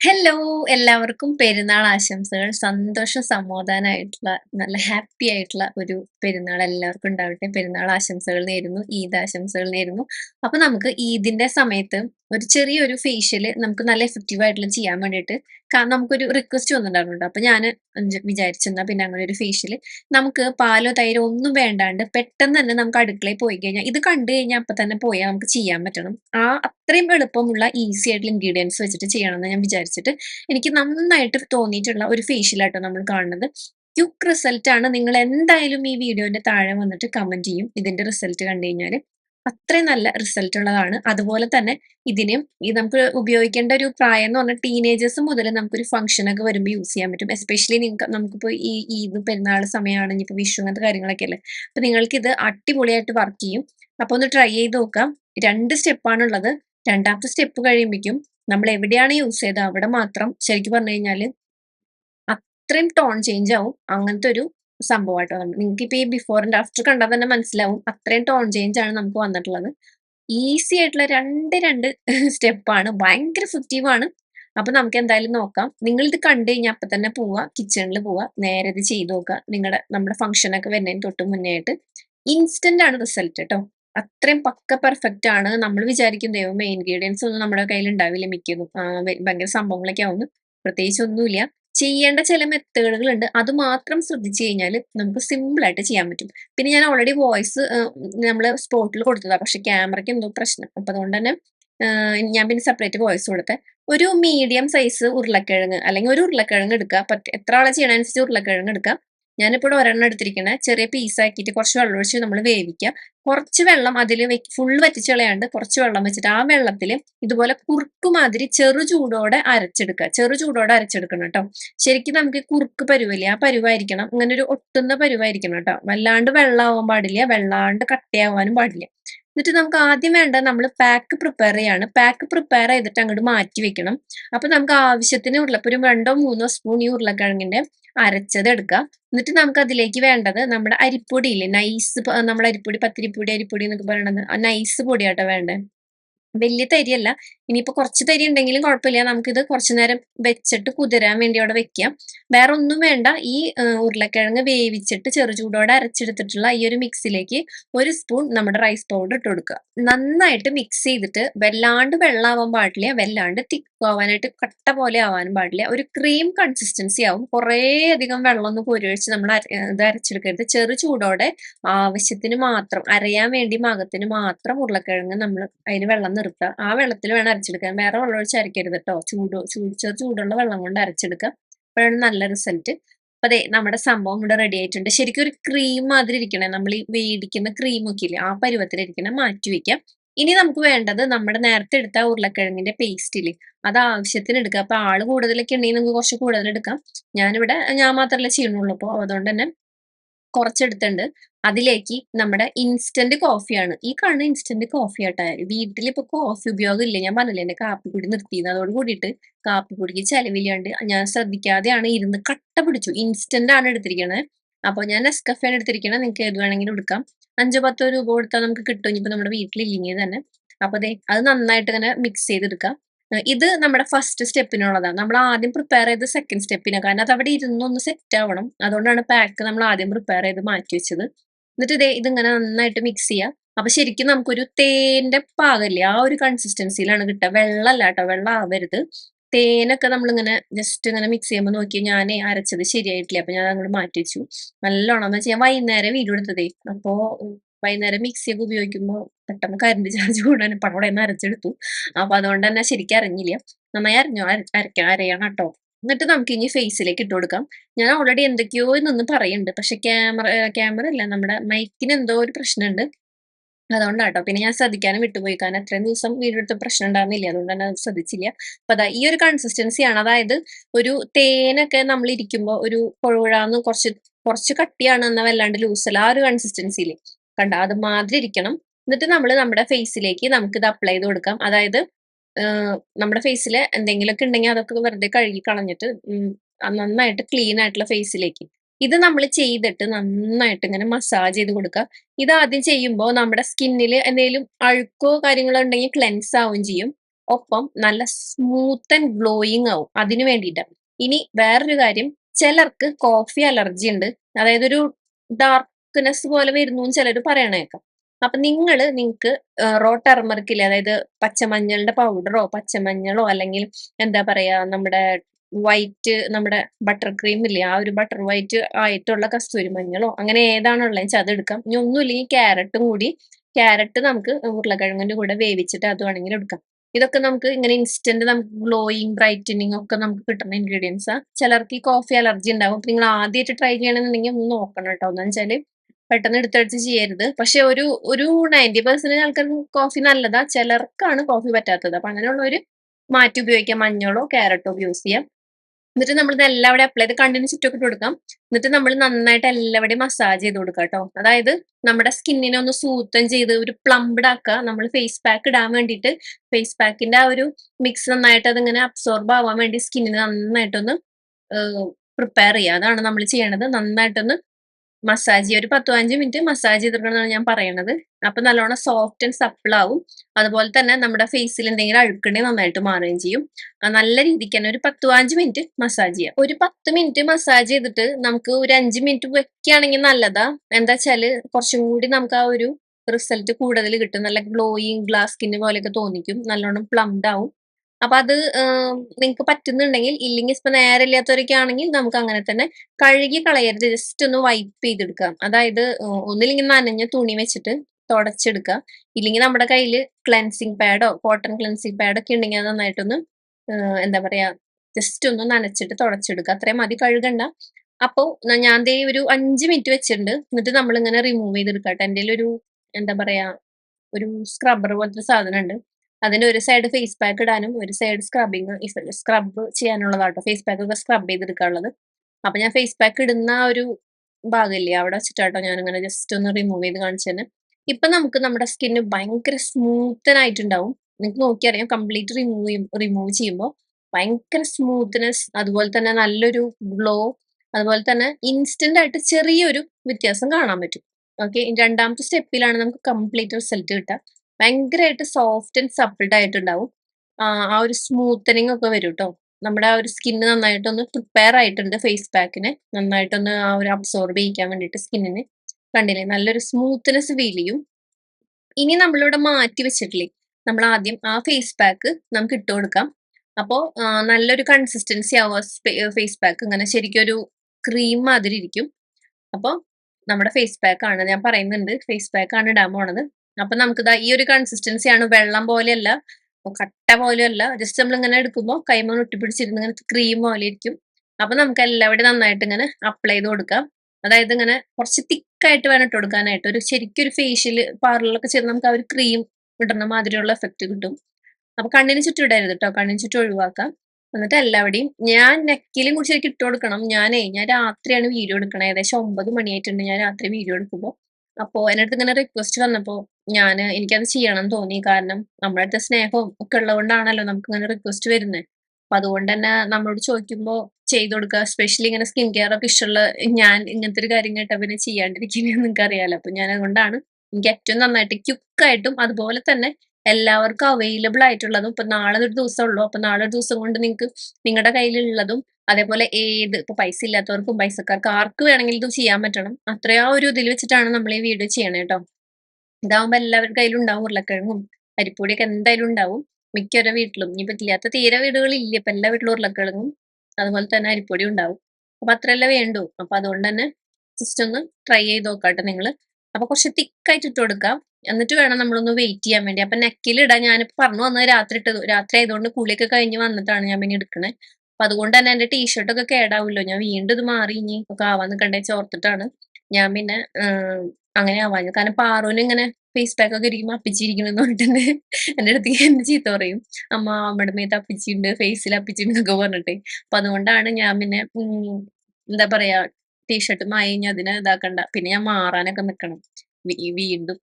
Hello എല്ലാവർക്കും പെരുന്നാൾ ആശംസകൾ. സന്തോഷ സമാധാനമായിട്ടുള്ള നല്ല ഹാപ്പി ആയിട്ടുള്ള ഒരു പെരുന്നാൾ എല്ലാവർക്കും ഉണ്ടാവട്ടെ. പെരുന്നാൾ ആശംസകൾ നേരുന്നു ഈദ് ആശംസകൾ നേരുന്നു. അപ്പൊ നമുക്ക് ഈദിന്റെ സമയത്ത് ഒരു ചെറിയൊരു ഫേഷ്യൽ നമുക്ക് നല്ല എഫക്റ്റീവ് ആയിട്ടുള്ള ചെയ്യാൻ വേണ്ടിയിട്ട് നമുക്കൊരു റിക്വസ്റ്റ് വന്നിട്ടുണ്ടായിരുന്നു അപ്പൊ ഞാൻ വിചാരിച്ചെന്നാ പിന്നെ അങ്ങനെ ഒരു ഫേഷ്യൽ നമുക്ക് പാലോ തൈരോ ഒന്നും വേണ്ടാണ്ട് പെട്ടെന്ന് തന്നെ നമുക്ക് അടുക്കളയിൽ പോയി കഴിഞ്ഞാൽ ഇത് കണ്ടു കഴിഞ്ഞാൽ അപ്പൊ തന്നെ പോയാൽ നമുക്ക് ചെയ്യാൻ പറ്റണം. ആ അത്രയും എളുപ്പമുള്ള ഈസി ആയിട്ടുള്ള ഇൻഗ്രീഡിയൻസ് വെച്ചിട്ട് ചെയ്യണമെന്ന് ഞാൻ വിചാരിച്ചിട്ട് എനിക്ക് നന്നായിട്ട് തോന്നിയിട്ടുള്ള ഒരു ഫേഷ്യലായിട്ടോ നമ്മൾ കാണുന്നത്. ക്യുക്ക് റിസൾട്ട് ആണ്. നിങ്ങൾ എന്തായാലും ഈ വീഡിയോന്റെ താഴെ വന്നിട്ട് കമന്റ് ചെയ്യും. ഇതിന്റെ റിസൾട്ട് കണ്ടു കഴിഞ്ഞാൽ അത്രയും നല്ല റിസൾട്ട് ഉള്ളതാണ്. അതുപോലെ തന്നെ ഇതിനും ഈ നമുക്ക് ഉപയോഗിക്കേണ്ട ഒരു പ്രായം എന്ന് പറഞ്ഞാൽ ടീനേജേഴ്സ് മുതൽ നമുക്കൊരു ഫംഗ്ഷൻ ഒക്കെ വരുമ്പോൾ യൂസ് ചെയ്യാൻ പറ്റും. എസ്പെഷ്യലി നിങ്ങൾക്ക് നമുക്കിപ്പോൾ ഈ ഈദ് പെരുന്നാൾ സമയമാണ് ഇനിയിപ്പോൾ വിഷു അങ്ങനത്തെ കാര്യങ്ങളൊക്കെ അല്ലേ? അപ്പൊ നിങ്ങൾക്ക് ഇത് അടിപൊളിയായിട്ട് വർക്ക് ചെയ്യും. അപ്പൊ ഒന്ന് ട്രൈ ചെയ്ത് നോക്കാം. രണ്ട് സ്റ്റെപ്പാണുള്ളത് രണ്ടാമത്തെ സ്റ്റെപ്പ് കഴിയുമ്പോഴേക്കും നമ്മൾ എവിടെയാണ് യൂസ് ചെയ്തത്? അവിടെ മാത്രം ശരിക്കും പറഞ്ഞു കഴിഞ്ഞാൽ അത്രയും ടോൺ ചേഞ്ച് ആവും. അങ്ങനത്തെ ഒരു സംഭവമായിട്ടോ നിങ്ങൾക്ക് ഇപ്പൊ ഈ ബിഫോർ ആൻഡ് ആഫ്റ്റർ കണ്ടാൽ തന്നെ മനസ്സിലാവും. അത്രയും ടോൺ ചേഞ്ച് ആണ് നമുക്ക് വന്നിട്ടുള്ളത്. ഈസി ആയിട്ടുള്ള രണ്ട് രണ്ട് സ്റ്റെപ്പാണ് ഭയങ്കര എഫക്റ്റീവ് ആണ്. അപ്പൊ നമുക്ക് എന്തായാലും നോക്കാം. നിങ്ങൾ ഇത് കണ്ടു കഴിഞ്ഞാൽ അപ്പൊ തന്നെ പോവാ. കിച്ചണിൽ പോവാ. നേരെ ഇത് ചെയ്ത് നോക്കുക നിങ്ങളുടെ നമ്മുടെ ഫംഗ്ഷൻ ഒക്കെ വരുന്നതിന് തൊട്ട് മുന്നേ ആയിട്ട് ഇൻസ്റ്റന്റ് ആണ് റിസൾട്ട് കേട്ടോ അത്രയും പക്ക പെർഫെക്റ്റ് ആണ്. നമ്മൾ വിചാരിക്കും ദൈവമേ ഇൻഗ്രീഡിയൻസ് ഒന്നും നമ്മുടെ കയ്യിൽ ഉണ്ടാവില്ല മിക്കതും ഭയങ്കര സംഭവങ്ങളൊക്കെ ആവുന്നു. പ്രത്യേകിച്ച് ഒന്നുമില്ല. ചെയ്യേണ്ട ചില മെത്തേഡുകൾ ഉണ്ട് അത് മാത്രം ശ്രദ്ധിച്ചു കഴിഞ്ഞാൽ നമുക്ക് സിമ്പിൾ ആയിട്ട് ചെയ്യാൻ പറ്റും. പിന്നെ ഞാൻ ഓൾറെഡി വോയിസ് നമ്മൾ സ്പോട്ടിൽ കൊടുത്തതാ. പക്ഷെ ക്യാമറയ്ക്ക് എന്തോ പ്രശ്നം. അപ്പൊ അതുകൊണ്ട് തന്നെ ഞാൻ പിന്നെ സെപ്പറേറ്റ് വോയിസ് കൊടുത്തെ. ഒരു മീഡിയം സൈസ് ഉരുളക്കിഴങ്ങ് അല്ലെങ്കിൽ ഒരു ഉരുളക്കിഴങ്ങ് എടുക്കുക. എത്ര ആളെ ചെയ്യണമനുസരിച്ച് ഉരുളക്കിഴങ്ങ് എടുക്കുക. ഞാനിപ്പോൾ ഒരെണ്ണം എടുത്തിരിക്കണേ. ചെറിയ പീസാക്കിയിട്ട് കുറച്ച് വെള്ളം ഒഴിച്ച് നമ്മൾ വേവിക്കുക കുറച്ച് വെള്ളം അതിൽ ഫുൾ വറ്റിച്ച് കളയാണ്ട് കുറച്ച് വെള്ളം വെച്ചിട്ട് ആ വെള്ളത്തിൽ ഇതുപോലെ കുറുക്ക് മാതിരി ചെറു ചൂടോടെ അരച്ചെടുക്കുക. ചെറു ചൂടോടെ അരച്ചെടുക്കണം കേട്ടോ. ശരിക്കും നമുക്ക് കുറുക്ക് പരുവല്ല ആ പരുവായിരിക്കണം. ഇങ്ങനെ ഒരു ഒട്ടുന്ന പരുവായിരിക്കണം കേട്ടോ. വല്ലാണ്ട് വെള്ളമാവാൻ പാടില്ല വെള്ളാണ്ട് കട്ടയാവാനും പാടില്ല. എന്നിട്ട് നമുക്ക് ആദ്യം വേണ്ട നമ്മൾ പാക്ക് പ്രിപ്പയർ ചെയ്യാണ്. പാക്ക് പ്രിപ്പയർ ചെയ്തിട്ട് അങ്ങോട്ട് മാറ്റി വെക്കണം. അപ്പൊ നമുക്ക് ആവശ്യത്തിന് ഉരുളപ്പ് ഒരു രണ്ടോ മൂന്നോ സ്പൂൺ ഈ ഉരുളക്കിഴങ്ങിന്റെ അരച്ചത് എടുക്കുക എന്നിട്ട് നമുക്ക് അതിലേക്ക് വേണ്ടത് നമ്മുടെ അരിപ്പൊടി ഇല്ലേ? നൈസ് നമ്മുടെ അരിപ്പൊടി പത്തിരിപ്പൊടി അരിപ്പൊടി എന്നൊക്കെ പറയണത്. നൈസ് പൊടിയാട്ടോ വേണ്ടത്. വലിയ തരിയല്ല. ഇനിയിപ്പോ കുറച്ച് തരി ഉണ്ടെങ്കിലും കുഴപ്പമില്ല. നമുക്കിത് കുറച്ചു നേരം വെച്ചിട്ട് കുതിരാൻ വേണ്ടി അവിടെ വെക്കാം. വേറെ ഒന്നും വേണ്ട. ഈ ഉരുളക്കിഴങ്ങ് വേവിച്ചിട്ട് ചെറു ചൂടോടെ അരച്ചെടുത്തിട്ടുള്ള ഈ ഒരു മിക്സിലേക്ക് ഒരു സ്പൂൺ നമ്മുടെ റൈസ് പൗഡർ ഇട്ട് കൊടുക്കുക. നന്നായിട്ട് മിക്സ് ചെയ്തിട്ട് വല്ലാണ്ട് വെള്ളമാവാൻ പാടില്ല. വല്ലാണ്ട് തിക്ക് ആവാനായിട്ട് കട്ട പോലെ ആവാനും പാടില്ല. ഒരു ക്രീം കൺസിസ്റ്റൻസി ആവും. കുറേ അധികം വെള്ളം ഒന്ന് പൊരിയൊഴിച്ച് നമ്മൾ ഇത് അരച്ചെടുക്കരുത്. ചെറു ചൂടോടെ ആവശ്യത്തിന് മാത്രം അരയാൻ വേണ്ടി പാകത്തിന് മാത്രം ഉരുളക്കിഴങ്ങ് നമ്മൾ അതിന് വെള്ളം നിർത്തുക. ആ വെള്ളത്തിൽ വേണം അരച്ചെടുക്കാൻ. വേറെ വെള്ളം ഒഴിച്ച് അരക്കരുത് കേട്ടോ ചൂട് ചൂട് ചെറു ചൂടുള്ള വെള്ളം കൊണ്ട് അരച്ചെടുക്കുക. അപ്പോഴാണ് നല്ല റിസൾട്ട് അപ്പൊ അതെ നമ്മുടെ സംഭവം ഇവിടെ റെഡി ആയിട്ടുണ്ട്. ശരിക്കും ഒരു ക്രീം മാതിരി ഇരിക്കണേ. നമ്മൾ ഈ വേടിക്കുന്ന ക്രീം ഒക്കെ ഇല്ലേ ആ പരുവത്തിലിരിക്കണേ മാറ്റി വെക്കാം. ഇനി നമുക്ക് വേണ്ടത് നമ്മുടെ നേരത്തെ എടുത്ത ഉരുളക്കിഴങ്ങിന്റെ പേസ്റ്റിൽ ഇല്ലേ? അത് ആവശ്യത്തിന് എടുക്കുക അപ്പൊ ആൾ കൂടുതലൊക്കെ ഉണ്ടെങ്കിൽ നമുക്ക് കുറച്ച് കൂടുതൽ എടുക്കാം. ഞാനിവിടെ ഞാൻ മാത്രമല്ല ചെയ്യണുള്ളൂ അപ്പോൾ അതുകൊണ്ട് തന്നെ കുറച്ചെടുത്തുണ്ട് അതിലേക്ക് നമ്മുടെ ഇൻസ്റ്റന്റ് കോഫിയാണ് ഈ കാണുന്ന ഇൻസ്റ്റന്റ് കോഫി ആട്ടെ. വീട്ടിൽ ഇപ്പൊ കോഫി ഉപയോഗം ഇല്ല? ഞാൻ പറഞ്ഞില്ല എന്റെ കാപ്പിപ്പൊടി നിർത്തിയത് അതോട് കൂടിയിട്ട് കാപ്പിപ്പൊടിക്ക് ചെലവില്ലാണ്ട് ഞാൻ ശ്രദ്ധിക്കാതെയാണ് ഇരുന്ന് കട്ട പിടിച്ചു. ഇൻസ്റ്റന്റ് ആണ് എടുത്തിരിക്കണേ. അപ്പൊ ഞാൻ നെസ്കഫേ എടുത്തിരിക്കണേ. നിങ്ങൾക്ക് ഏത് വേണമെങ്കിലും എടുക്കാം. അഞ്ചോ പത്തോ രൂപ കൊടുത്താൽ നമുക്ക് കിട്ടും. ഇപ്പൊ നമ്മുടെ വീട്ടിലില്ലെങ്കിൽ തന്നെ. അപ്പൊ അതെ അത് നന്നായിട്ട് ഇങ്ങനെ മിക്സ് ചെയ്തെടുക്കാം. ഇത് നമ്മുടെ ഫസ്റ്റ് സ്റ്റെപ്പിനുള്ളതാണ് നമ്മൾ ആദ്യം പ്രിപ്പയർ ചെയ്ത് സെക്കൻഡ് സ്റ്റെപ്പിനാണ് കാരണം അത് അവിടെ ഇരുന്നൊന്ന് സെറ്റ് ആവണം. അതുകൊണ്ടാണ് പാക്ക് നമ്മൾ ആദ്യം പ്രിപ്പയർ ചെയ്ത് മാറ്റി വെച്ചത്. എന്നിട്ട് ഇതേ ഇതിങ്ങനെ നന്നായിട്ട് മിക്സ് ചെയ്യുക അപ്പൊ ശരിക്കും നമുക്കൊരു തേന്റെ പാകല്ലേ? ആ ഒരു കൺസിസ്റ്റൻസിയിലാണ് കിട്ടുക. വെള്ളമല്ല കേട്ടോ. വെള്ളം ആവരുത്. തേനൊക്കെ നമ്മളിങ്ങനെ ജസ്റ്റ് ഇങ്ങനെ മിക്സ് ചെയ്യുമ്പോൾ നോക്കി ഞാൻ അരച്ചത് ശരിയായിട്ടില്ല. അപ്പൊ ഞാൻ അങ്ങോട്ട് മാറ്റി വെച്ചു. നല്ലോണം എന്ന് വെച്ചാൽ വൈകുന്നേരം വീഡിയോ എടുത്തതേ. അപ്പോ വൈകുന്നേരം മിക്സിയൊക്കെ ഉപയോഗിക്കുമ്പോൾ പെട്ടെന്ന് കറണ്ട് ചാർജ് കൂടാൻ പടവിടെ നിന്ന് അരച്ചെടുത്തു. അപ്പൊ അതുകൊണ്ട് തന്നെ ശരിക്കും അറിഞ്ഞില്ല. നന്നായി അറിഞ്ഞു. അര- അരയ്ക്കണം അരയണം കേട്ടോ. എന്നിട്ട് നമുക്ക് ഇനി ഫേസിലേക്ക് ഇട്ട് കൊടുക്കാം. ഞാൻ ഓൾറെഡി എന്തൊക്കെയോ നിന്ന് പറയുന്നുണ്ട്. പക്ഷെ ക്യാമറ ക്യാമറ അല്ല നമ്മുടെ മൈക്കിന് എന്തോ ഒരു പ്രശ്നമുണ്ട്. അതുകൊണ്ടാട്ടോ. പിന്നെ ഞാൻ ശ്രദ്ധിക്കാനും വിട്ടുപോയി. കാരണം അത്രയും ദിവസം വീടെടുത്ത് പ്രശ്നം ഉണ്ടായിരുന്നില്ല? അതുകൊണ്ട് തന്നെ ശ്രദ്ധിച്ചില്ല. അപ്പൊ അതാ ഈ ഒരു കൺസിസ്റ്റൻസി ആണ്. അതായത് ഒരു തേനൊക്കെ നമ്മൾ ഇരിക്കുമ്പോൾ ഒരു കൊഴുകുഴാന്ന് കുറച്ച് കുറച്ച് കട്ടിയാണ് എന്ന വല്ലാണ്ട് ലൂസല്ല ആ ഒരു കൺസിസ്റ്റൻസിയിൽ കണ്ട? അത് മാതിരി ഇരിക്കണം. എന്നിട്ട് നമ്മൾ നമ്മുടെ ഫേസിലേക്ക് നമുക്ക് ഇത് അപ്ലൈ ചെയ്ത് കൊടുക്കാം. അതായത് നമ്മുടെ ഫേസിൽ എന്തെങ്കിലുമൊക്കെ ഉണ്ടെങ്കിൽ അതൊക്കെ വെറുതെ കഴുകി കളഞ്ഞിട്ട് നന്നായിട്ട് ക്ലീൻ ആയിട്ടുള്ള ഫേസിലേക്ക് ഇത് നമ്മൾ ചെയ്തിട്ട് നന്നായിട്ട് ഇങ്ങനെ മസാജ് ചെയ്ത് കൊടുക്കുക ഇത് ആദ്യം ചെയ്യുമ്പോൾ നമ്മുടെ സ്കിന്നിൽ എന്തെങ്കിലും അഴുക്കോ കാര്യങ്ങളോ ഉണ്ടെങ്കിൽ ക്ലെൻസ് ആവുകയും ചെയ്യും. ഒപ്പം നല്ല സ്മൂത്ത് ആൻഡ് ഗ്ലോയിങ് ആവും. അതിനു വേണ്ടിയിട്ടാണ് ഇനി വേറൊരു കാര്യം. ചിലർക്ക് കോഫി അലർജി ഉണ്ട്. അതായത് ഒരു ഡാർക്ക്നെസ് പോലെ വരുന്നു ചിലർ പറയണേക്കാം അപ്പൊ നിങ്ങൾ നിങ്ങൾക്ക് റോ ടെർമറിക്കില്ല അതായത് പച്ചമഞ്ഞളുടെ പൗഡറോ പച്ചമഞ്ഞളോ അല്ലെങ്കിൽ എന്താ പറയാ നമ്മുടെ വൈറ്റ് നമ്മുടെ ബട്ടർ ക്രീം ഇല്ലേ? ആ ഒരു ബട്ടർ വൈറ്റ് ആയിട്ടുള്ള കസ്തൂരി മഞ്ഞളോ അങ്ങനെ ഏതാണുള്ളത് വെച്ചാൽ അത് എടുക്കാം. ഇനി ഈ ക്യാരറ്റും കൂടി ക്യാരറ്റ് നമുക്ക് ഉരുളക്കിഴങ്ങിന്റെ കൂടെ വേവിച്ചിട്ട് അത് വേണമെങ്കിൽ എടുക്കാം. ഇതൊക്കെ നമുക്ക് ഇങ്ങനെ ഇൻസ്റ്റന്റ് നമുക്ക് ഗ്ലോയിങ് ബ്രൈറ്റനിങ് ഒക്കെ നമുക്ക് കിട്ടുന്ന ഇൻഗ്രീഡിയൻസ് ആ. ചിലർക്ക് ഈ കോഫി അലർജി ഉണ്ടാവും. അപ്പൊ നിങ്ങൾ ആദ്യമായിട്ട് ട്രൈ ചെയ്യണമെന്നുണ്ടെങ്കിൽ ഒന്ന് നോക്കണം കേട്ടോ. എന്ന് വെച്ചാൽ പെട്ടെന്ന് എടുത്തെടുത്ത് ചെയ്യരുത്. പക്ഷെ ഒരു ഒരു നയന്റി പെർസെന്റേജ് ആൾക്കാർക്ക് കോഫി നല്ലതാ. ചിലർക്കാണ് കോഫി പറ്റാത്തത്. അപ്പൊ അങ്ങനെയുള്ളവര് മാറ്റി ഉപയോഗിക്കാം. മഞ്ഞളോ ക്യാരറ്റോ യൂസ് ചെയ്യാം. എന്നിട്ട് നമ്മൾ ഇത് എല്ലാവിടെയും അപ്ലൈ ചെയ്ത് കണ്ണിന് ചുറ്റൊക്കെ കൊടുക്കാം. എന്നിട്ട് നമ്മൾ നന്നായിട്ട് എല്ലാവിടെയും മസാജ് ചെയ്ത് കൊടുക്കുക കേട്ടോ. അതായത് നമ്മുടെ സ്കിന്നിനെ ഒന്ന് സൂത്തം ചെയ്ത് ഒരു പ്ലംബ്ഡ് ആക്കുക. നമ്മൾ ഫേസ് പാക്ക് ഇടാൻ വേണ്ടിയിട്ട് ഫേസ് പാക്കിന്റെ ആ ഒരു മിക്സ് നന്നായിട്ട് അതിങ്ങനെ അബ്സോർബ് ആവാൻ വേണ്ടി സ്കിന്നിന് നന്നായിട്ടൊന്ന് പ്രിപ്പയർ ചെയ്യുക. അതാണ് നമ്മൾ ചെയ്യണത്. നന്നായിട്ടൊന്ന് മസാജ് ചെയ്യുക ഒരു പത്തു അഞ്ച് മിനിറ്റ് മസാജ് ചെയ്തിട്ടുണ്ടെന്നാണ് ഞാൻ പറയണത്. അപ്പൊ നല്ലോണം സോഫ്റ്റ് ആൻഡ് സപ്പിൾ ആവും. അതുപോലെ തന്നെ നമ്മുടെ ഫേസിൽ എന്തെങ്കിലും അഴുക്കണേ നന്നായിട്ട് മാറുകയും ചെയ്യും. നല്ല രീതിക്ക് തന്നെ ഒരു പത്ത് പതിനഞ്ച് മിനിറ്റ് മസാജ് ചെയ്യാം. ഒരു പത്ത് മിനിറ്റ് മസാജ് ചെയ്തിട്ട് നമുക്ക് ഒരു അഞ്ച് മിനിറ്റ് വെക്കുകയാണെങ്കിൽ നല്ലതാ. എന്താ വെച്ചാൽ കുറച്ചും കൂടി നമുക്ക് ആ ഒരു റിസൾട്ട് കൂടുതൽ കിട്ടും. നല്ല ഗ്ലോയിങ് ഗ്ലാസ് സ്കിന്ന് പോലെയൊക്കെ തോന്നിക്കും. നല്ലോണം പ്ലംഡ് ആവും. അപ്പൊ അത് നിങ്ങൾക്ക് പറ്റുന്നുണ്ടെങ്കിൽ ഇല്ലെങ്കിൽ ഇപ്പൊ നേരമില്ലാത്തവരൊക്കെ ആണെങ്കിൽ നമുക്ക് അങ്ങനെ തന്നെ കഴുകി കളയരുത്. ജസ്റ്റ് ഒന്ന് വൈപ്പ് ചെയ്തെടുക്കാം അതായത് ഒന്നില്ലെങ്കിൽ നനഞ്ഞ തുണി വെച്ചിട്ട് തുടച്ചെടുക്കുക. ഇല്ലെങ്കിൽ നമ്മുടെ കയ്യിൽ ക്ലെൻസിങ് പാഡോ കോട്ടൺ ക്ലെൻസിങ് പാഡോ ഒക്കെ ഉണ്ടെങ്കിൽ അത് നന്നായിട്ടൊന്ന് എന്താ പറയാ ജസ്റ്റ് ഒന്ന് നനച്ചിട്ട് തുടച്ചെടുക്കുക. അത്രയും മതി. കഴുകണ്ട. അപ്പോ ഞാൻ ദേ ഒരു അഞ്ച് മിനിറ്റ് വെച്ചിട്ടുണ്ട്. എന്നിട്ട് നമ്മൾ ഇങ്ങനെ റിമൂവ് ചെയ്തെടുക്കട്ടെ എന്റെ ഒരു എന്താ പറയാ ഒരു സ്ക്രബ്ബർ പോലത്തെ സാധനം ഉണ്ട് അതിന്റെ ഒരു സൈഡ് ഫേസ് പാക്ക് ഇടാനും ഒരു സൈഡ് സ്ക്രബിങ് സ്ക്രബ് ചെയ്യാനുള്ളതാട്ടോ. ഫേസ് പാക്ക് ഒക്കെ സ്ക്രബ് ചെയ്തെടുക്കാനുള്ളത്. അപ്പൊ ഞാൻ ഫേസ് പാക്ക് ഇടുന്ന ആ ഒരു ഭാഗമില്ലേ അവിടെ വെച്ചിട്ടാട്ടോ ഞാൻ അങ്ങനെ ജസ്റ്റ് ഒന്ന് റിമൂവ് ചെയ്ത് കാണിച്ചു തന്നെ ഇപ്പൊ നമുക്ക് നമ്മുടെ സ്കിന്ന് ഭയങ്കര സ്മൂത്തനായിട്ടുണ്ടാവും നിങ്ങൾക്ക് നോക്കിയറിയാം കംപ്ലീറ്റ് റിമൂവ് റിമൂവ് ചെയ്യുമ്പോൾ ഭയങ്കര സ്മൂത്ത്നെസ് അതുപോലെ തന്നെ നല്ലൊരു ഗ്ലോ അതുപോലെ തന്നെ ഇൻസ്റ്റന്റ് ആയിട്ട് ചെറിയൊരു വ്യത്യാസം കാണാൻ പറ്റും. ഓക്കെ രണ്ടാമത്തെ സ്റ്റെപ്പിലാണ് നമുക്ക് കംപ്ലീറ്റ് റിസൾട്ട് കിട്ടുക. ഭയങ്കരമായിട്ട് സോഫ്റ്റ് ആൻഡ് സപ്പിൾഡ് ആയിട്ടുണ്ടാവും. ആ ഒരു സ്മൂത്തനിങ് ഒക്കെ വരും കേട്ടോ നമ്മുടെ ആ ഒരു സ്കിന്ന് നന്നായിട്ടൊന്ന് പ്രിപ്പയർ ആയിട്ടുണ്ട് ഫേസ് പാക്കിന് നന്നായിട്ടൊന്ന് ആ ഒരു അബ്സോർബ് ചെയ്യിക്കാൻ വേണ്ടിയിട്ട് സ്കിന്നിന് കണ്ടില്ലേ? നല്ലൊരു സ്മൂത്ത്നെസ് ഫീൽ ചെയ്യും. ഇനി നമ്മളിവിടെ മാറ്റി വെച്ചിട്ടില്ലേ? നമ്മൾ ആദ്യം ആ ഫേസ് പാക്ക് നമുക്ക് ഇട്ട് കൊടുക്കാം. അപ്പോൾ നല്ലൊരു കൺസിസ്റ്റൻസി ആവുക ഫേസ് പാക്ക് ഇങ്ങനെ ശരിക്കും ഒരു ക്രീം മാതിരി ഇരിക്കും. അപ്പോൾ നമ്മുടെ ഫേസ് പാക്ക് ആണ്. ഞാൻ പറയുന്നുണ്ട് ഫേസ് പാക്ക് ആണ് ഇടാൻ പോണത്. അപ്പൊ നമുക്ക് ഈ ഒരു കൺസിസ്റ്റൻസി ആണ് വെള്ളം പോലെയല്ല കട്ട പോലെയല്ല. ജസ്റ്റ് നമ്മൾ ഇങ്ങനെ എടുക്കുമ്പോൾ കൈമൺ ഒട്ടിപ്പിടിച്ചിരുന്ന് ഇങ്ങനെ ക്രീം പോലെ ഇരിക്കും. അപ്പൊ നമുക്ക് എല്ലാവരും നന്നായിട്ട് ഇങ്ങനെ അപ്ലൈ ചെയ്ത് കൊടുക്കാം. അതായത് ഇങ്ങനെ കുറച്ച് തിക്കായിട്ട് വേണം ഇട്ട് കൊടുക്കാനായിട്ട്. ഒരു ശരിക്കും ഒരു ഫേഷ്യൽ പാർലറിലൊക്കെ ചെയ്ത് നമുക്ക് ആ ഒരു ക്രീം ഇടുന്ന മാതിരിയുള്ള എഫക്റ്റ് കിട്ടും. അപ്പൊ കണ്ണിന് ചുറ്റും ഇടരുത് കേട്ടോ കണ്ണിന് ചുറ്റും ഒഴിവാക്കാം. എന്നിട്ട് എല്ലാവരുടെയും ഞാൻ നെക്കിലും കൂടി ശരിക്കും ഇട്ട് കൊടുക്കണം. ഞാനേ ഞാൻ രാത്രിയാണ് വീഡിയോ എടുക്കണത് ഏകദേശം ഒമ്പത് മണിയായിട്ടുണ്ട് ഞാൻ രാത്രി വീഡിയോ എടുക്കുമ്പോൾ അപ്പോ എന്റെ അടുത്ത് ഇങ്ങനെ റിക്വസ്റ്റ് വന്നപ്പോ ഞാൻ എനിക്കത് ചെയ്യണം തോന്നി. കാരണം നമ്മുടെ അടുത്ത് സ്നേഹവും ഒക്കെ ഉള്ളതുകൊണ്ടാണല്ലോ നമുക്ക് ഇങ്ങനെ റിക്വസ്റ്റ് വരുന്നത് അപ്പൊ അതുകൊണ്ട് തന്നെ നമ്മളോട് ചോദിക്കുമ്പോൾ ചെയ്തു കൊടുക്കുക. സ്പെഷ്യലി ഇങ്ങനെ സ്കിൻ കെയർ ഒക്കെ ഇഷ്ടമുള്ള ഞാൻ ഇങ്ങനത്തെ ഒരു കാര്യം കേട്ടാ പിന്നെ ചെയ്യാണ്ടിരിക്കുന്നത് നിങ്ങൾക്ക് അറിയാലോ അപ്പൊ ഞാൻ അതുകൊണ്ടാണ് എനിക്ക് ഏറ്റവും നന്നായിട്ട് ക്യുക്കായിട്ടും അതുപോലെ തന്നെ എല്ലാവർക്കും അവൈലബിൾ ആയിട്ടുള്ളതും. ഇപ്പൊ നാളെ ഒരു ദിവസം ഉള്ളൂ അപ്പൊ നാളെ ഒരു ദിവസം കൊണ്ട് നിങ്ങൾക്ക് നിങ്ങളുടെ കയ്യിലുള്ളതും അതേപോലെ ഏത് ഇപ്പൊ പൈസ ഇല്ലാത്തവർക്കും പൈസക്കാർക്ക് ആർക്ക് വേണമെങ്കിലും ഇത് ചെയ്യാൻ പറ്റണം. അത്രയാ ഒരു ഇതിൽ വെച്ചിട്ടാണ് നമ്മൾ ഈ വീഡിയോ ചെയ്യണേ കേട്ടോ ഇതാവുമ്പോൾ എല്ലാവരുടെ കയ്യിലും ഉണ്ടാവും ഉരുളക്കിഴങ്ങും അരിപ്പൊടിയൊക്കെ എന്തായാലും ഉണ്ടാവും. മിക്കവരുടെ വീട്ടിലും. ഇനി ഇല്ലാത്ത തീരെ വീടുകളില്ല. ഇപ്പൊ എല്ലാ വീട്ടിലും ഉരുളക്കിഴങ്ങും അതുപോലെ തന്നെ അരിപ്പൊടി ഉണ്ടാവും. അപ്പൊ അത്രയല്ലേ വേണ്ടു. അപ്പൊ അതുകൊണ്ട് തന്നെ ജസ്റ്റ് ഒന്ന് ട്രൈ ചെയ്ത് നോക്കാട്ടെ നിങ്ങൾ അപ്പൊ കുറച്ച് തിക്കായിട്ട് ഇട്ട് കൊടുക്കാം. എന്നിട്ട് വേണം നമ്മളൊന്ന് വെയിറ്റ് ചെയ്യാൻ വേണ്ടി. അപ്പൊ നെക്കിലിടാൻ ഞാൻ പറഞ്ഞു വന്നത് രാത്രി ഇട്ടത്. രാത്രി ആയതുകൊണ്ട് കുളിയൊക്കെ കഴിഞ്ഞ് വന്നിട്ടാണ് ഞാൻ പിന്നെ എടുക്കണേ. അപ്പൊ അതുകൊണ്ട് തന്നെ എന്റെ ടീഷർട്ടൊക്കെ കേടാവില്ലോ. ഞാൻ വീണ്ടും ഇത് മാറി ഇനി ഒക്കെ ആവാൻ നിൽക്കണ്ടേ ചോർത്തിട്ടാണ് ഞാൻ പിന്നെ അങ്ങനെ ആവാഞ്ഞു കാരണം പാറോന് ഇങ്ങനെ ഫേസ് പാക്ക് ഒക്കെ ഇരിക്കുമ്പോൾ അപ്പിച്ചിരിക്കണമെന്ന് പറഞ്ഞിട്ടുണ്ട് എന്റെ അടുത്തേക്ക് എന്നെ ചീത്ത പറയും. അമ്മ അമ്മയുടെ മേത്ത് അപ്പിച്ചിട്ടുണ്ട് ഫേസിൽ അപ്പിച്ചിട്ടുണ്ട് എന്നൊക്കെ പറഞ്ഞിട്ട്. അപ്പൊ അതുകൊണ്ടാണ് ഞാൻ പിന്നെ എന്താ പറയാ ടീഷർട്ട് മായിഞ്ഞ് അതിനെ ഇതാക്കണ്ട. പിന്നെ ഞാൻ മാറാനൊക്കെ നിക്കണം. വീണ്ടും.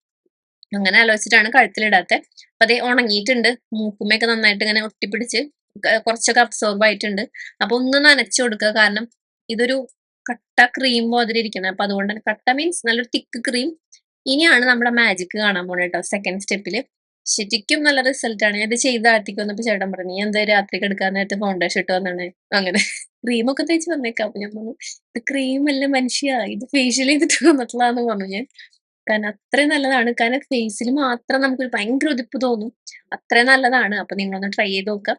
അങ്ങനെ ആലോചിച്ചിട്ടാണ് കഴുത്തിലിടാത്തെ. അപ്പൊ അതേ ഉണങ്ങിയിട്ടുണ്ട്. മൂക്കുമ്മയൊക്കെ നന്നായിട്ട് ഇങ്ങനെ ഒട്ടിപ്പിടിച്ച് കുറച്ചൊക്കെ അബ്സോർബ് ആയിട്ടുണ്ട്. അപ്പൊ ഒന്ന് നനച്ചു കൊടുക്കുക. കാരണം ഇതൊരു കട്ട ക്രീം മാതിരി ഇരിക്കുന്നത് അപ്പൊ അതുകൊണ്ട് തന്നെ കട്ട മീൻസ് നല്ലൊരു തിക്ക് ക്രീം ഇനിയാണ് നമ്മുടെ മാജിക് കാണാൻ പോണേ കേട്ടോ സെക്കൻഡ് സ്റ്റെപ്പിൽ ശരിക്കും നല്ല റിസൾട്ടാണ്. ഇത് ചെയ്ത് താഴത്തേക്ക് വന്നപ്പോ ചേട്ടൻ പറഞ്ഞു, "നീ എന്താ രാത്രി കിടക്കാൻ നേരത്തെ ഫൗണ്ടേഷൻ ഇട്ട് വന്നാണ്?" അങ്ങനെ ക്രീമൊക്കെ തേച്ച് വന്നേക്കാം. അപ്പൊ ഞാൻ പറഞ്ഞു, "ഇത് ക്രീം അല്ല മനുഷ്യ ഇത് ഫേഷ്യൽ ചെയ്തിട്ട് വന്നിട്ടുള്ളതാന്ന്" പറഞ്ഞു ഞാൻ. കാരണം അത്രയും നല്ലതാണ്. കാരണം ഫേസിൽ മാത്രം നമുക്കൊരു ഭയങ്കര ഉതിപ്പ് തോന്നും. അത്രയും നല്ലതാണ്. അപ്പൊ നിങ്ങളൊന്ന് ട്രൈ ചെയ്ത് നോക്കാം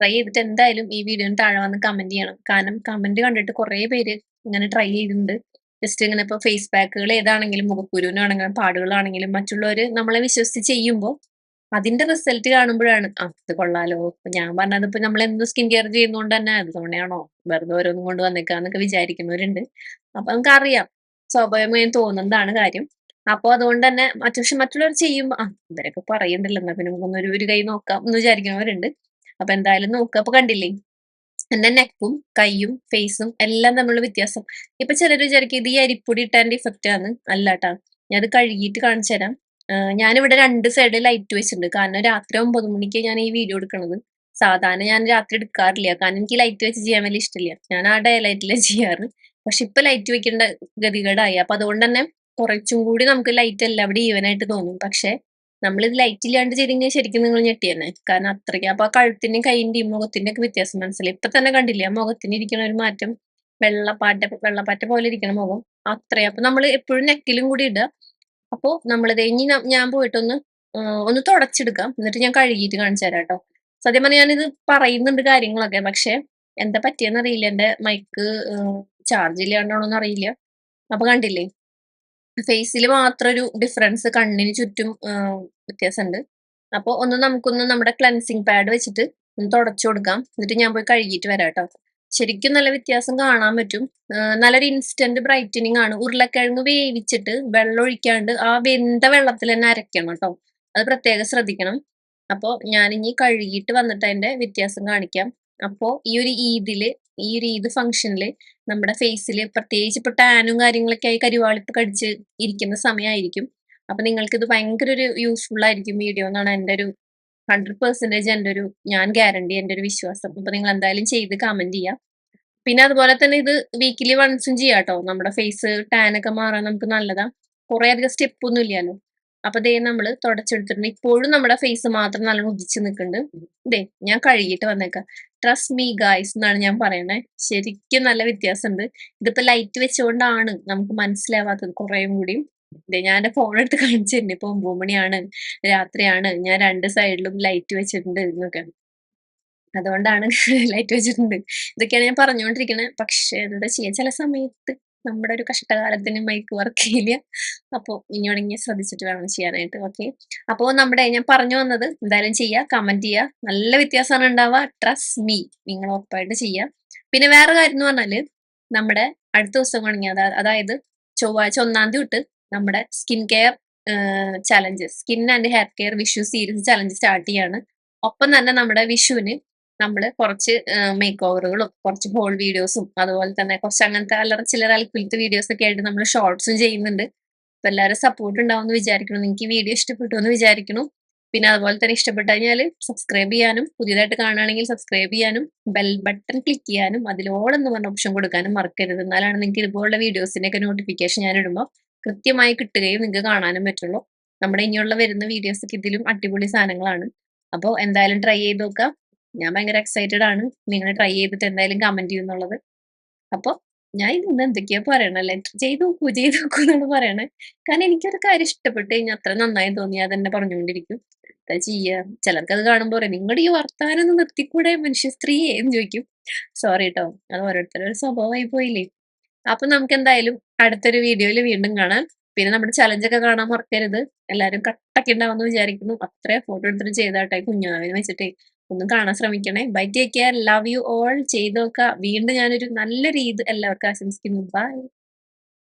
ട്രൈ ചെയ്തിട്ട് എന്തായാലും ഈ വീഡിയോന് താഴെ വന്ന് കമന്റ് ചെയ്യണം. കാരണം കമന്റ് കണ്ടിട്ട് കുറെ പേര് ഇങ്ങനെ ട്രൈ ചെയ്തിട്ടുണ്ട്. ജസ്റ്റ് ഇങ്ങനെ ഇപ്പൊ ഫേസ് പാക്കുകൾ ഏതാണെങ്കിലും മുഖക്കുരുവിനാണെങ്കിലും പാടുകളാണെങ്കിലും മറ്റുള്ളവർ നമ്മളെ വിശ്വസിച്ച് ചെയ്യുമ്പോ അതിന്റെ റിസൾട്ട് കാണുമ്പോഴാണ് ആ ഇത് കൊള്ളാലോ. ഞാൻ പറഞ്ഞത് ഇപ്പൊ നമ്മൾ എന്ത് സ്കിൻ കെയർ ചെയ്യുന്നോണ്ട് തന്നെ അതുകൊണ്ടാണോ വെറുതെ ഓരോന്നും കൊണ്ട് വന്നേക്കാന്നൊക്കെ വിചാരിക്കുന്നവരുണ്ട്. അപ്പൊ നമുക്ക് അറിയാം സ്വാഭാവികമായും തോന്നുന്നതാണ് കാര്യം. അപ്പൊ അതുകൊണ്ട് തന്നെ പക്ഷെ മറ്റുള്ളവർ ചെയ്യുമ്പോ ആ ഇവരൊക്കെ പറയണ്ടല്ലോ എന്നാ പിന്നെ നമുക്കൊന്ന് ഒരു കൈ നോക്കാം എന്ന് വിചാരിക്കുന്നവരുണ്ട്. അപ്പൊ എന്തായാലും നോക്കുക. അപ്പൊ കണ്ടില്ലേ? എന്റെ നെക്കും കൈയും ഫേസും എല്ലാം തമ്മിലുള്ള വ്യത്യാസം. ഇപ്പൊ ചിലർ വിചാരിക്കും ഇത് ഈ അരിപ്പൊടി ഇട്ടാന്റെ ഇഫക്റ്റ് ആണ്. അല്ലാട്ടാ. ഞാൻ അത് കഴുകിയിട്ട് കാണിച്ചു തരാം. ഞാനിവിടെ രണ്ട് സൈഡിൽ ലൈറ്റ് വെച്ചിട്ടുണ്ട്. കാരണം രാത്രി ഒമ്പത് മണിക്ക് ഞാൻ ഈ വീഡിയോ എടുക്കണത്. സാധാരണ ഞാൻ രാത്രി എടുക്കാറില്ല. കാരണം എനിക്ക് ലൈറ്റ് വെച്ച് ചെയ്യാൻ വലിയ ഇഷ്ടമില്ല. ഞാൻ ആ ഡേ ലൈറ്റിലെ ചെയ്യാറ്. പക്ഷെ ഇപ്പൊ ലൈറ്റ് വെക്കേണ്ട ഗതികേടായി. അപ്പൊ അതുകൊണ്ട് തന്നെ കുറച്ചും കൂടി നമുക്ക് ലൈറ്റ് എല്ലാം ഈവൻ ആയിട്ട് തോന്നും. പക്ഷെ നമ്മളിത് ലൈറ്റ് ഇല്ലാണ്ട് ചെയ്ത് കഴിഞ്ഞാൽ ശരിക്കും നിങ്ങൾ ഞെട്ടി തന്നെ കാരണം അത്രയ്ക്ക് അപ്പൊ ആ കഴുത്തിന്റെയും കൈയിന്റെയും മുഖത്തിന്റെ ഒക്കെ വ്യത്യാസം മനസ്സിലായി. ഇപ്പൊ തന്നെ കണ്ടില്ല മുഖത്തിന് ഇരിക്കണ ഒരു മാറ്റം. വെള്ളപ്പാറ്റ വെള്ളപ്പാറ്റ പോലെ ഇരിക്കണ മുഖം. അത്രയും. അപ്പൊ നമ്മൾ എപ്പോഴും നെക്കിലും കൂടി ഇടുക. അപ്പൊ നമ്മളിത് ഇനി ഞാൻ പോയിട്ടൊന്ന് ഒന്ന് തുടച്ചെടുക്കാം. എന്നിട്ട് ഞാൻ കഴുകിയിട്ട് കാണിച്ചു തരാം കേട്ടോ സത്യം പറഞ്ഞാൽ ഞാനിത് പറയുന്നുണ്ട് കാര്യങ്ങളൊക്കെ. പക്ഷെ എന്താ പറ്റിയെന്ന് അറിയില്ല എന്റെ മൈക്ക് ചാർജ് ഇല്ലാണ്ടാണോന്ന് അറിയില്ല. അപ്പൊ കണ്ടില്ലേ? ഫേസിൽ മാത്രം ഒരു ഡിഫറൻസ് കണ്ണിന് ചുറ്റും വ്യത്യാസമുണ്ട് അപ്പോൾ ഒന്ന് നമുക്കൊന്ന് നമ്മുടെ ക്ലൻസിങ് പാഡ് വെച്ചിട്ട് ഒന്ന് തുടച്ചു കൊടുക്കാം. എന്നിട്ട് ഞാൻ പോയി കഴുകിയിട്ട് വരാട്ടോ. ശരിക്കും നല്ല വ്യത്യാസം കാണാൻ പറ്റും. നല്ലൊരു ഇൻസ്റ്റന്റ് ബ്രൈറ്റനിങ് ആണ്. ഉരുളക്കിഴങ്ങ് വേവിച്ചിട്ട് വെള്ളം ഒഴിക്കാണ്ട് ആ വെന്ത വെള്ളത്തിൽ തന്നെ അരയ്ക്കണം കേട്ടോ അത് പ്രത്യേകം ശ്രദ്ധിക്കണം. അപ്പൊ ഞാനിനി കഴുകിയിട്ട് വന്നിട്ട് അതിന്റെ വ്യത്യാസം കാണിക്കാം. അപ്പോൾ ഈ ഒരു ഈദിൽ ഈ ഒരു ഈദ് ഫംഗ്ഷനിൽ നമ്മുടെ ഫേസിൽ പ്രത്യേകിച്ച് ഇപ്പൊ ടാനും കാര്യങ്ങളൊക്കെ ആയി കരിവാളിപ്പ് കടിച്ച് ഇരിക്കുന്ന സമയമായിരിക്കും. അപ്പൊ നിങ്ങൾക്കിത് ഭയങ്കര ഒരു യൂസ്ഫുൾ ആയിരിക്കും വീഡിയോ എന്നാണ് എന്റെ ഒരു 100% എന്റെ ഒരു ഞാൻ ഗ്യാരണ്ടി എന്റെ ഒരു വിശ്വാസം. അപ്പൊ നിങ്ങൾ എന്തായാലും ചെയ്ത് കമന്റ് ചെയ്യാം പിന്നെ അതുപോലെ തന്നെ ഇത് വീക്കിലി വൺസും ചെയ്യാം കേട്ടോ നമ്മുടെ ഫേസ് ടാൻ ഒക്കെ മാറാൻ നമുക്ക് നല്ലതാ. കുറേ അധികം സ്റ്റെപ്പ് ഒന്നും ഇല്ലല്ലോ അപ്പൊ ദേ നമ്മൾ തുടച്ചെടുത്തിട്ടുണ്ട്. ഇപ്പോഴും നമ്മുടെ ഫേസ് മാത്രം നല്ല ഉദിച്ച് നിൽക്കുന്നുണ്ട്. ദേ ഞാൻ കഴുകിയിട്ട് വന്നേക്കാം. ട്രസ്റ്റ് മീ ഗായ്സ് എന്നാണ് ഞാൻ പറയണേ. ശരിക്കും നല്ല വ്യത്യാസമുണ്ട്. ഇതിപ്പോ ലൈറ്റ് വെച്ചുകൊണ്ടാണ് നമുക്ക് മനസ്സിലാവാത്തത് കുറേയും കൂടി. ഞാൻ എന്റെ ഫോൺ എടുത്ത് കാണിച്ചു. ഇപ്പൊ 9 മണിയാണ്. രാത്രിയാണ്. ഞാൻ രണ്ട് സൈഡിലും ലൈറ്റ് വെച്ചിട്ടുണ്ട് എന്നൊക്കെ. അതുകൊണ്ടാണ് ലൈറ്റ് വെച്ചിട്ടുണ്ട്. ഇതൊക്കെയാണ് ഞാൻ പറഞ്ഞുകൊണ്ടിരിക്കുന്നത് പക്ഷെ എന്താ ചെയ്യാ ചില സമയത്ത് നമ്മുടെ ഒരു കഷ്ടകാലത്തിന് മൈക്ക് വർക്ക് ചെയ്യില്ല. അപ്പൊ ഇനിയോടെങ്കിൽ ശ്രദ്ധിച്ചിട്ട് വേണം ചെയ്യാനായിട്ട്. ഓക്കെ. അപ്പൊ നമ്മുടെ ഞാൻ പറഞ്ഞു വന്നത് എന്തായാലും ചെയ്യുക. കമന്റ് ചെയ്യുക. നല്ല വ്യത്യാസമാണ് ഉണ്ടാവുക. Trust me. നിങ്ങൾ ഉറപ്പായിട്ട് ചെയ്യുക. പിന്നെ വേറെ കാര്യം എന്ന് പറഞ്ഞാൽ നമ്മുടെ അടുത്ത ദിവസം തുടങ്ങി അതാ അതായത് ചൊവ്വാഴ്ച ഒന്നാം തീയതി തൊട്ട് നമ്മുടെ skin care challenges skin and hair care Vishu series challenge start ചെയ്യാണ്. ഒപ്പം തന്നെ നമ്മുടെ വിഷുവിന് നമ്മൾ കുറച്ച് മേക്ക് ഓവറുകളും കുറച്ച് ഹോൾ വീഡിയോസും അതുപോലെ തന്നെ കുറച്ച് അങ്ങനത്തെ അല്ലറ ചില്ലറ അൽക്കുലത്തെ വീഡിയോസ് ഒക്കെ ആയിട്ട് നമ്മൾ ഷോർട്സും ചെയ്യുന്നുണ്ട്. അപ്പൊ എല്ലാവരും സപ്പോർട്ട് ഉണ്ടാവും എന്ന് വിചാരിക്കണം നിങ്ങൾക്ക് ഈ വീഡിയോ ഇഷ്ടപ്പെട്ടു എന്ന് വിചാരിക്കണം പിന്നെ അതുപോലെ തന്നെ ഇഷ്ടപ്പെട്ടു കഴിഞ്ഞാൽ സബ്സ്ക്രൈബ് ചെയ്യാനും പുതിയതായിട്ട് കാണുകയാണെങ്കിൽ സബ്സ്ക്രൈബ് ചെയ്യാനും ബെൽ ബട്ടൺ ക്ലിക്ക് ചെയ്യാനും എന്ന് പറഞ്ഞ ഓപ്ഷൻ കൊടുക്കാനും മറക്കരുത്. എന്നാലാണ് നിങ്ങൾക്ക് ഇതുപോലുള്ള വീഡിയോസിന്റെ ഒക്കെ നോട്ടിഫിക്കേഷൻ ഞാൻ ഇടുമ്പോൾ കൃത്യമായി കിട്ടുകയും നിങ്ങൾക്ക് കാണാനും പറ്റുള്ളൂ. നമ്മുടെ ഇനിയുള്ള വരുന്ന വീഡിയോസ് ഒക്കെ ഇതിലും അടിപൊളി സാധനങ്ങളാണ്. അപ്പോൾ എന്തായാലും ട്രൈ ചെയ്ത് നോക്കാം ഞാൻ ഭയങ്കര എക്സൈറ്റഡ് ആണ്. നിങ്ങൾ ട്രൈ ചെയ്തിട്ട് എന്തായാലും കമന്റ് ചെയ്യുന്നുള്ളത് അപ്പൊ ഞാൻ ഇന്ന് എന്തൊക്കെയാ പറയണല്ലേ. ചെയ്ത് നോക്കൂ ചെയ്ത് നോക്കൂ എന്നാണ് പറയണേ. കാരണം എനിക്കൊരു കാര്യം ഇഷ്ടപ്പെട്ട് കഴിഞ്ഞാൽ അത്ര നന്നായി തോന്നി അത് തന്നെ പറഞ്ഞുകൊണ്ടിരിക്കും. എന്താ ചെയ്യാ? അത് കാണുമ്പോൾ പറയാം നിങ്ങളുടെ ഈ വർത്താനം ഒന്ന് നിർത്തിക്കൂടെ മനുഷ്യ സ്ത്രീയെ എന്ന് ചോദിക്കും. സോറി കേട്ടോ അത് ഓരോരുത്തരുടെ സ്വഭാവമായി പോയില്ലേ. അപ്പൊ നമുക്ക് എന്തായാലും അടുത്തൊരു വീഡിയോയിൽ വീണ്ടും കാണാം. പിന്നെ നമ്മുടെ ചലഞ്ച് ഒക്കെ കാണാൻ മറക്കരുത്. എല്ലാവരും കട്ടൊക്കെ ഉണ്ടാവുമെന്ന് വിചാരിക്കുന്നു. അത്രേ ഫോട്ടോ എടുത്തിട്ട് ചെയ്താട്ടെ കുഞ്ഞാവിന് വെച്ചിട്ടേ. ഒന്നും കാണാൻ ശ്രമിക്കണേ. Bye take care. Love you all. ചെയ്ത് നോക്കുക. വീണ്ടും ഞാനൊരു നല്ലൊരു ഈദ് എല്ലാവർക്കും ആശംസിക്കുന്നു. ബൈ.